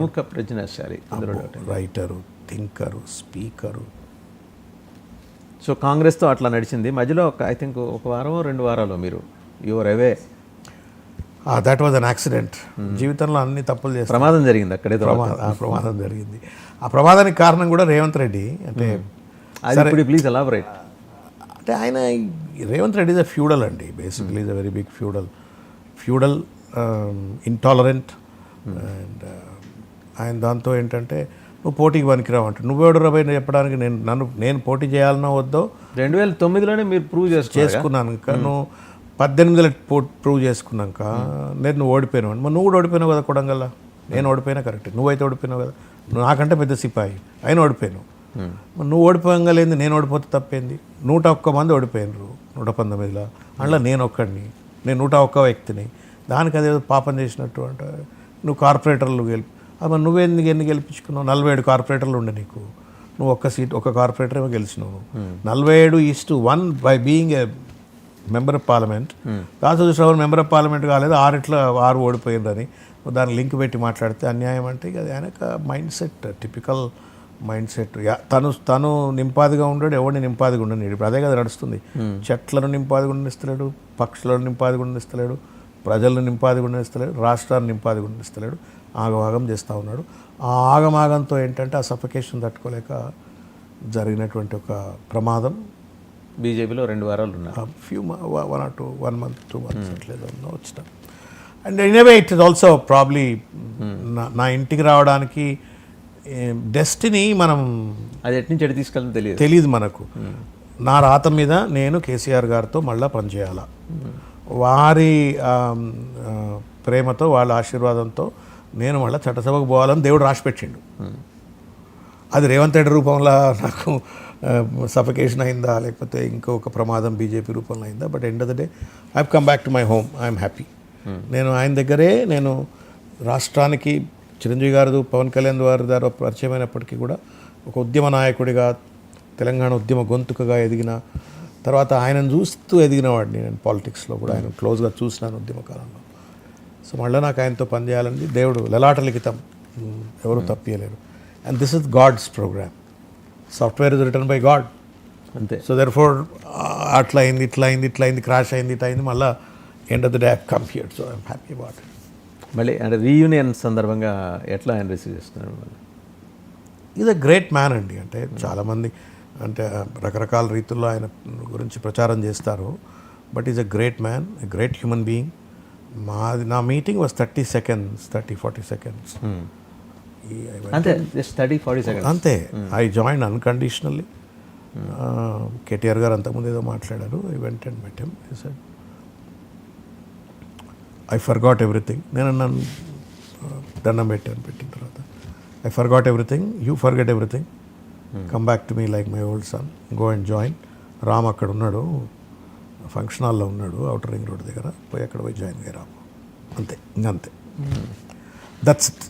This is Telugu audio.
బహుముఖ ప్రజ్ఞాశాలి. రైటరు థింకరు స్పీకరు సో కాంగ్రెస్తో అట్లా నడిచింది. మధ్యలో ఒక ఐ థింక్ ఒక వారం రెండు వారాలు మీరు your away that was an accident జీవితంలో అన్ని తప్పులు చేస్తాం. ప్రమాదం జరిగింది అక్కడే ప్రమాదం జరిగింది. ఆ ప్రమాదానికి కారణం కూడా రేవంత్ రెడ్డి. అంటే ఇప్పుడు ప్లీజ్ ఎలాబరేట్ అంటే ఆయన Revanth Reddy is a feudal అండి. Basically is a very big feudal feudal intolerant and ఆయన దాంతో ఏంటంటే నువ్వు పోటీకి పనికిరావు అంటే నువ్వెవడు రబై చెప్పడానికి నేను నన్ను నేను పోటీ చేయాలనో వద్దో? రెండు వేల తొమ్మిదిలోనే మీరు ప్రూవ్ చేసుకున్నారు? చేసుకున్నాను ఇంకా నువ్వు పద్దెనిమిదిలో పో ప్రూవ్ చేసుకున్నాక నేను నువ్వు ఓడిపోయినావు మరి నువ్వు కూడా ఓడిపోయినావు కదా కొడంగల్లా? నేను ఓడిపోయినా కరెక్ట్. నువ్వైతే ఓడిపోయినావు కదా? నువ్వు నాకంటే పెద్ద సిపాయి. ఆయన ఓడిపోయినావు. మరి నువ్వు ఓడిపోయంగలేంది నేను ఓడిపోతే తప్పేంది? నూట ఒక్క మంది ఓడిపోయినరు నూట పంతొమ్మిదిలో. అందులో నేను ఒక్కడిని. నేను నూట ఒక్క వ్యక్తిని. దానికి అదేదో పాపం చేసినట్టు అంటే. నువ్వు కార్పొరేటర్లు గెలిపి అది మరి నువ్వెందుకు ఎన్ని గెలిపించుకున్నావు? నలభై ఏడు కార్పొరేటర్లు ఉండే నీకు. నువ్వు ఒక్క సీట్ ఒక కార్పొరేటర్ ఏమో గెలిచినావు నలభై ఏడు is two one by being a member of parliament. దాంతో చూసిన మెంబర్ ఆఫ్ పార్లమెంట్ కాలేదు ఆరిట్లో ఆరు ఓడిపోయిందని దాన్ని లింక్ పెట్టి మాట్లాడితే అన్యాయం అంటే ఇక అది ఆయనక mindset typical mindset. తను తను నింపాదిగా ఉండడు ఎవరిని నింపాదిగా ఉండని ఇప్పుడు అదే కదా నడుస్తుంది. చెట్లను నింపాదిగా ఉండనిస్తలేడు పక్షులను నింపాదిగా ఉండనిస్తలేడు ప్రజలను నింపాదిగా ఉండనిస్తలేడు రాష్ట్రాన్ని నింపాదిగా ఉండనిస్తలేడు ఆగమాగం చేస్తూ ఉన్నాడు. ఆ ఆగమాగంతో ఏంటంటే ఆ సఫికేషన్ తట్టుకోలేక జరిగినటువంటి ఒక ప్రమాదం. బీజేపీలో రెండు వారాలు ఉన్నారు. Few one or two one month two months అట్లేదో వచ్చిన. And anyway it is also probably నా ఇంటికి రావడానికి డెస్టినీ మనం అది ఎటు నుంచి ఎటు తీసుకెళ్ళని తెలియదు. తెలియదు మనకు. నా రాత మీద నేను కేసీఆర్ గారితో మళ్ళీ పనిచేయాలా. వారి ప్రేమతో వాళ్ళ ఆశీర్వాదంతో నేను మళ్ళీ చట్టసభకు పోవాలని దేవుడు రాసి పెట్టిండు అది రేవంత్ రెడ్డి రూపంలో నాకు సఫికేషన్ అయిందా లేకపోతే ఇంకొక ప్రమాదం బీజేపీ రూపంలో అయిందా but end of the day I come back to my home I'm happy నేను ఆయన దగ్గరే నేను రాష్ట్రానికి చిరంజీవి గారు పవన్ కళ్యాణ్ వారి ద్వారా పరిచయమైనప్పటికీ కూడా ఒక ఉద్యమ నాయకుడిగా తెలంగాణ ఉద్యమ గొంతుకగా ఎదిగిన తర్వాత ఆయనను చూస్తూ ఎదిగిన వాడిని నేను పాలిటిక్స్లో కూడా. ఆయన క్లోజ్గా చూసినాను ఉద్యమ కాలంలో సో మళ్ళీ నాకు ఆయనతో పనిచేయాలని దేవుడు లలాట లిఖితం. ఎవరు తప్పియలేరు. And this is God's program software is return by God అంతే. సో దెర్ ఫోర్ అట్లా అయింది ఇట్లా అయింది ఇట్లా అయింది క్రాష్ అయింది ఇట్లా అయింది. మళ్ళీ end of the day come here so I'm happy about it మళ్ళీ అంటే రీయూనియన్ సందర్భంగా ఎట్లా ఆయన రిసీవ్ చేస్తున్నారు? మళ్ళీ ఈజ్ అ గ్రేట్ మ్యాన్ అండి. అంటే చాలామంది అంటే రకరకాల రీతుల్లో ఆయన గురించి ప్రచారం చేస్తారు. But is a great man a great human being మాది నా meeting was thirty seconds thirty forty seconds అంతే థర్టీ ఫార్టీ సెకండ్ అంతే. I join unconditionally KTR garu అంతకుముందు ఏదో మాట్లాడారు. I went and met him I forgot everything నేను అన్నాను uh, దండం పెట్టాను పెట్టిన తర్వాత. I forgot everything you forget everything come back to me like my old son go and join Ram అక్కడ ఉన్నాడు. ఫంక్షన్ హాల్లో ఉన్నాడు అవుటర్ రింగ్ రోడ్ దగ్గర. పోయి అక్కడ పోయి జాయిన్ అయ్యి రాము. అంతే ఇంకంతే. That's it